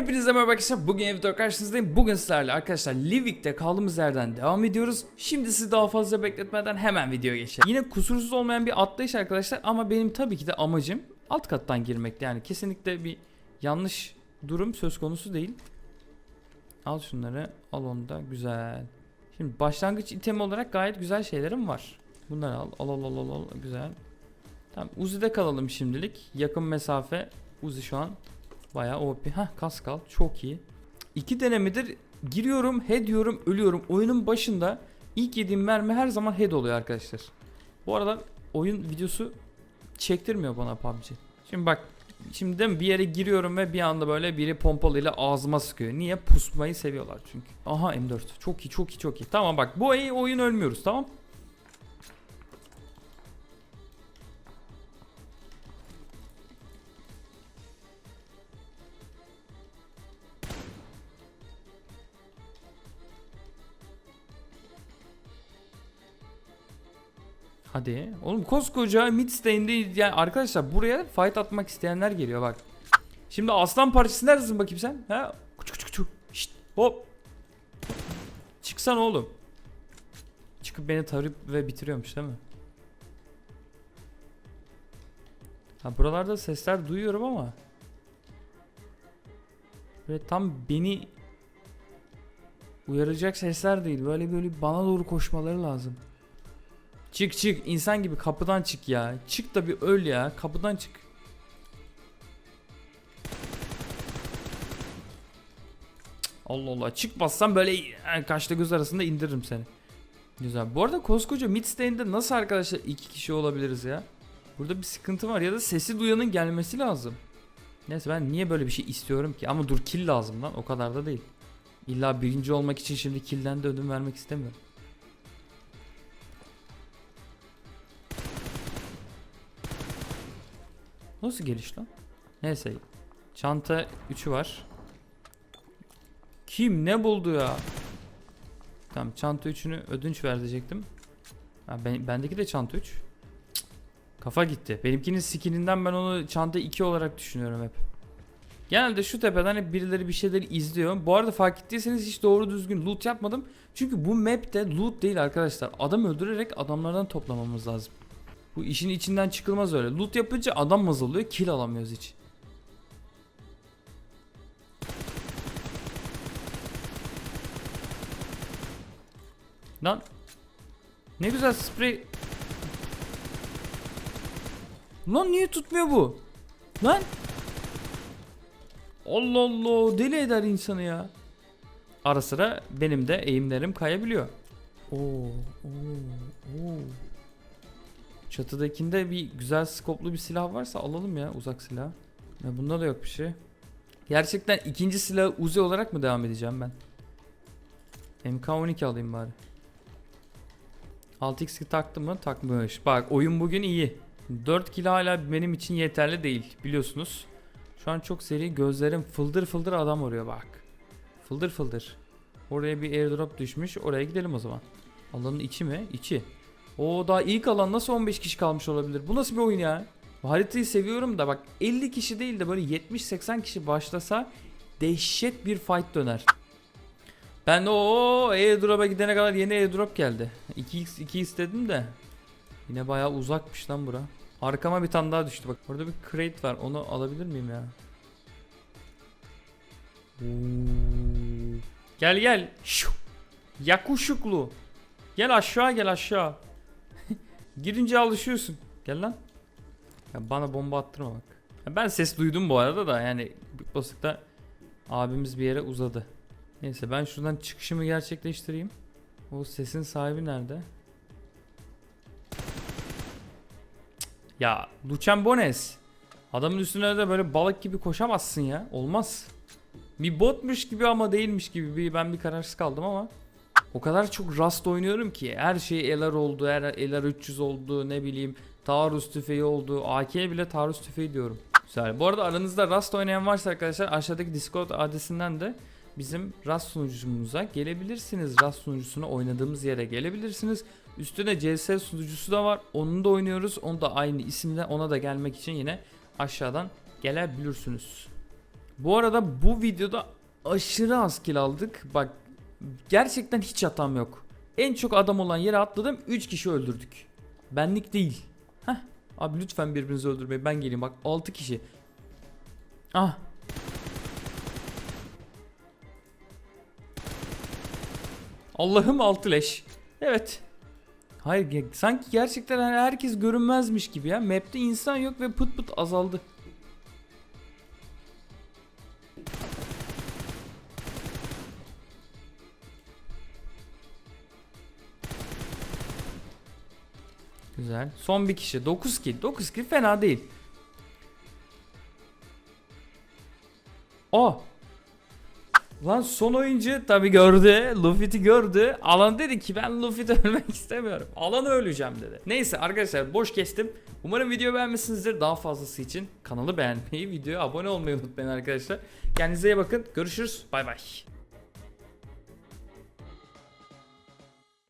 Hepinize merhaba arkadaşlar. Bugün evde karşınızdayım. Bugün sizlerle arkadaşlar Livik'te kaldığımız yerden devam ediyoruz. Şimdi sizi daha fazla bekletmeden hemen videoya geçelim. Yine kusursuz olmayan bir atlayış arkadaşlar ama benim tabii ki de amacım alt kattan girmekti. Yani kesinlikle bir yanlış durum söz konusu değil. Al şunları. Al onu da. Güzel. Şimdi başlangıç itemi olarak gayet güzel şeylerim var. Bunları al. Al al al al. al. Güzel. Tamam Uzi'de kalalım şimdilik. Yakın mesafe Uzi şu an Bayağı OP. Heh kas kal. Çok iyi. İki denemedir giriyorum, head diyorum, ölüyorum. Oyunun başında ilk yediğim mermi her zaman head oluyor arkadaşlar. Bu arada oyun videosu çektirmiyor bana PUBG. Şimdi bak şimdi de bir yere giriyorum ve bir anda böyle biri pompalıyla ağzıma sıkıyor. Niye? Pusmayı seviyorlar çünkü. Aha M4. Çok iyi, çok iyi, çok iyi. Tamam bak bu oyun ölmüyoruz tamam. Hadi. Oğlum koskoca Midstay'inde yani arkadaşlar buraya fight atmak isteyenler geliyor bak. Şimdi aslan parçası neredesin bakayım sen? Ha? Kuçu kuçu kuçu. Şşt, hop. Çıksan oğlum. Çıkıp beni tarayıp ve bitiriyormuş değil mi? Ha buralarda sesler duyuyorum ama. Böyle tam beni uyaracak sesler değil. Böyle böyle bana doğru koşmaları lazım. Çık çık insan gibi kapıdan çık ya. Çık da bir öl ya. Kapıdan çık. Allah Allah. Çıkmazsan böyle yani kaşla göz arasında indiririm seni. Güzel. Bu arada koskoca Midstay'inde nasıl arkadaşlar iki kişi olabiliriz ya? Burada bir sıkıntı var ya da sesi duyanın gelmesi lazım. Neyse ben niye böyle bir şey istiyorum ki? Ama dur kill lazım lan o kadar da değil. İlla birinci olmak için şimdi killden de ödün vermek istemiyorum. Nasıl geliş lan? Neyse. Çanta 3'ü var. Kim ne buldu ya? Tamam çanta 3'ünü ödünç ver diyecektim. Ha, ben, bendeki de çanta 3. Cık, Kafa gitti. Benimkinin skininden ben onu çanta 2 olarak düşünüyorum hep. Genelde şu tepeden hep birileri bir şeyleri izliyor. Bu arada fark ettiyseniz hiç doğru düzgün loot yapmadım. Çünkü bu map'te loot değil arkadaşlar. Adam öldürerek adamlardan toplamamız lazım. Bu işin içinden çıkılmaz öyle. Loot yapınca adam azalıyor, kill alamıyoruz hiç. Lan ne güzel sprey. Lan niye tutmuyor bu? Lan Allah Allah deli eder insanı ya. Ara sıra benim de eğimlerim kayabiliyor. Oo, oo, oo. Çatıdakinde bir güzel skoplu bir silah varsa alalım ya uzak silah. Ya bunda da yok bir şey. Gerçekten ikinci silah Uzi olarak mı devam edeceğim ben? MK12 alayım bari. 6x taktı mı? Takmış. Bak oyun bugün iyi. 4 kilo hala benim için yeterli değil biliyorsunuz. Şu an çok seri gözlerim fıldır fıldır adam arıyor bak. Fıldır fıldır. Oraya bir airdrop düşmüş. Oraya gidelim o zaman. Alanın içi mi? İçi. O daha ilk alan nasıl 15 kişi kalmış olabilir? Bu nasıl bir oyun ya? Haritayı seviyorum da bak 50 kişi değil de böyle 70-80 kişi başlasa dehşet bir fight döner. Ben de o airdrop'a gidene kadar yeni airdrop geldi. 2x 2 istedim de yine bayağı uzakmış lan bura. Arkama bir tane daha düştü bak. Orada bir crate var. Onu alabilir miyim ya? Gel gel. Şu. Yakuşuklu. Gel aşağı gel aşağı. Girince alışıyorsun. Gel lan. Ya bana bomba attırma bak. Ya ben ses duydum bu arada da yani Boss'ta abimiz bir yere uzadı. Neyse ben şuradan çıkışımı gerçekleştireyim. O sesin sahibi nerede? Ya Lucian Bones. Adamın üstüne de böyle balık gibi koşamazsın ya. Olmaz. Bir botmuş gibi ama değilmiş gibi bir ben bir kararsız kaldım ama o kadar çok Rust oynuyorum ki her şey LR oldu, LR 300 oldu, ne bileyim taarruz tüfeği oldu, AK'ye bile taarruz tüfeği diyorum. Güzel. Bu arada aranızda Rust oynayan varsa arkadaşlar aşağıdaki Discord adresinden de bizim Rust sunucumuza gelebilirsiniz. Rust sunucusuna oynadığımız yere gelebilirsiniz. Üstüne CS sunucusu da var. Onu da oynuyoruz. Onu da aynı isimle ona da gelmek için yine aşağıdan gelebilirsiniz. Bu arada bu videoda aşırı az kill aldık. Bak gerçekten hiç hatam yok. En çok adam olan yere atladım 3 kişi öldürdük. Benlik değil. Heh. Abi lütfen birbirinizi öldürmeyin. Ben geleyim bak 6 kişi. Ah. Allah'ım altı leş. Evet. Hayır sanki gerçekten herkes görünmezmiş gibi ya. Map'te insan yok ve pıt pıt azaldı. Güzel. Son bir kişi. 9 kill. 9 kill fena değil. Aa. Lan son oyuncu tabi gördü. Luffy'ti gördü. Alan dedi ki ben Luffy'de ölmek istemiyorum. Alan öleceğim dedi. Neyse arkadaşlar boş kestim. Umarım video beğenmişsinizdir. Daha fazlası için kanalı beğenmeyi, videoya abone olmayı unutmayın arkadaşlar. Kendinize iyi bakın. Görüşürüz. Bay bay.